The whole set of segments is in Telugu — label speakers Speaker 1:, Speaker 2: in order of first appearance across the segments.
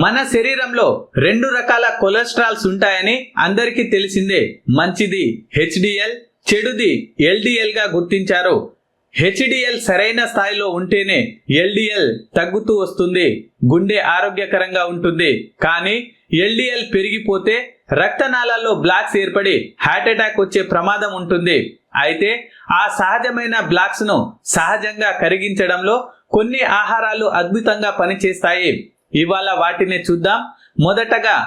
Speaker 1: మన శరీరంలో రెండు రకాల కొలెస్ట్రాల్స్ ఉంటాయని అందరికీ తెలిసిందే. మంచిది హెచ్డిఎల్ చెడుది ఎల్డిఎల్గా గుర్తించారు. హెచ్డిఎల్ సరైన స్థాయిలో ఉంటేనే ఎల్డిఎల్ తగ్గుతూ వస్తుంది. గుండె ఆరోగ్యకరంగా ఉంటుంది. కానీ ఎల్డిఎల్ పెరిగిపోతే రక్తనాళాల్లో బ్లాక్స్ ఏర్పడి హార్ట్ అటాక్ వచ్చే ప్రమాదం ఉంటుంది. అయితే ఆ సహజమైన బ్లాక్స్ను సహజంగా కరిగించడంలో కొన్ని ఆహారాలు అద్భుతంగా పనిచేస్తాయి. ఇవాళ వాటిని చూద్దాం. మొదటగా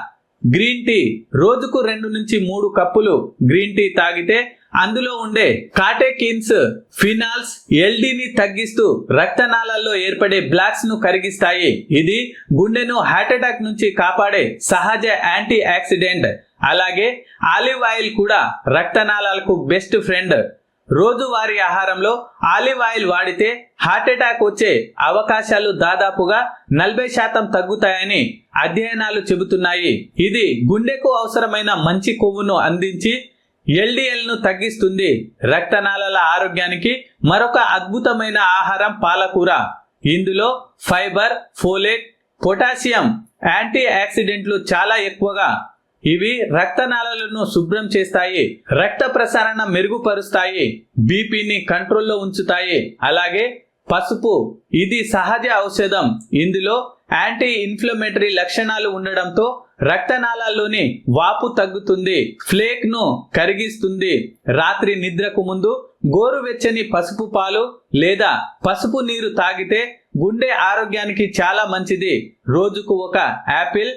Speaker 1: గ్రీన్ టీ రోజుకు రెండు నుంచి మూడు కప్పులు గ్రీన్ టీ తాగితే అందులో ఉండే కాటేకిన్స్ ఫినాల్స్ ఎల్డీని తగ్గిస్తూ రక్తనాళాల్లో ఏర్పడే బ్లాక్స్ను కరిగిస్తాయి. ఇది గుండెను హార్ట్ అటాక్ నుంచి కాపాడే సహజ యాంటీ ఆక్సిడెంట్. అలాగే ఆలివ్ ఆయిల్ కూడా రక్తనాళాలకు బెస్ట్ ఫ్రెండ్. రోజువారీ ఆహారంలో ఆలివ్ ఆయిల్ వాడితే హార్ట్ అటాక్ వచ్చే అవకాశాలు దాదాపుగా నలభై శాతం తగ్గుతాయని అధ్యయనాలు చెబుతున్నాయి. ఇది గుండెకు అవసరమైన మంచి కొవ్వును అందించి ఎల్డిఎల్ను తగ్గిస్తుంది రక్తనాళాల ఆరోగ్యానికి మరొక అద్భుతమైన ఆహారం పాలకూర. ఇందులో ఫైబర్ ఫోలేట్ పొటాషియం యాంటీ ఆక్సిడెంట్లు చాలా ఎక్కువగా ఇవి రక్తనాళాలను శుభ్రం చేస్తాయి రక్త ప్రసారణ మెరుగుపరుస్తాయి బీపీని కంట్రోల్లో ఉంచుతాయి. అలాగే పసుపు ఇది సహజ ఔషధం. ఇందులో యాంటీ ఇన్ఫ్లమేటరీ లక్షణాలు ఉండడంతో రక్తనాళాల్లోని వాపు తగ్గుతుంది ఫ్లేక్ను కరిగిస్తుంది. రాత్రి నిద్రకు ముందు గోరువెచ్చని పసుపు పాలు లేదా పసుపు నీరు తాగితే గుండె ఆరోగ్యానికి చాలా మంచిది. రోజుకు ఒక యాపిల్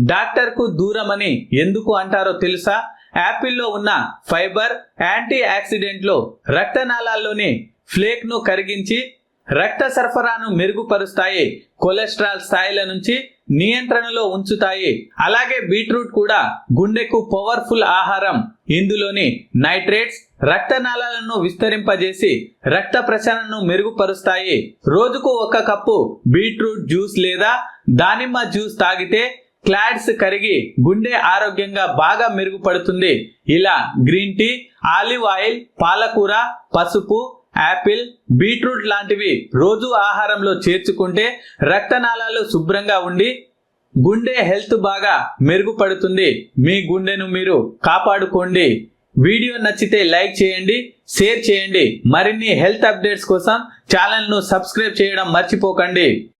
Speaker 1: డాక్టర్కు దూరమని ఎందుకు అంటారో తెలుసా? యాపిల్లో ఉన్న ఫైబర్ యాంటీ ఆక్సిడెంట్లు రక్తనాళాల్లోని ఫ్లేక్ను కరిగించి రక్త సరఫరాను మెరుగుపరుస్తాయి కొలెస్ట్రాల్ స్థాయిల నుంచి నియంత్రణలో ఉంచుతాయి. అలాగే బీట్రూట్ కూడా గుండెకు పవర్ఫుల్ ఆహారం. ఇందులోని నైట్రేట్స్ రక్తనాళాలను విస్తరింపజేసి రక్త ప్రసరణను మెరుగుపరుస్తాయి. రోజుకు ఒక కప్పు బీట్రూట్ జ్యూస్ లేదా దానిమ్మ జ్యూస్ తాగితే క్లాడ్స్ కరిగి గుండె ఆరోగ్యంగా బాగా మెరుగుపడుతుంది. ఇలా గ్రీన్ టీ ఆలివ్ ఆయిల్ పాలకూర పసుపు యాపిల్ బీట్రూట్ లాంటివి రోజు ఆహారంలో చేర్చుకుంటే రక్తనాళాలు శుభ్రంగా ఉండి గుండె హెల్త్ బాగా మెరుగుపడుతుంది. మీ గుండెను మీరు కాపాడుకోండి. వీడియో నచ్చితే లైక్ చేయండి షేర్ చేయండి. మరిన్ని హెల్త్ అప్డేట్స్ కోసం ఛానల్ను సబ్స్క్రైబ్ చేయడం మర్చిపోకండి.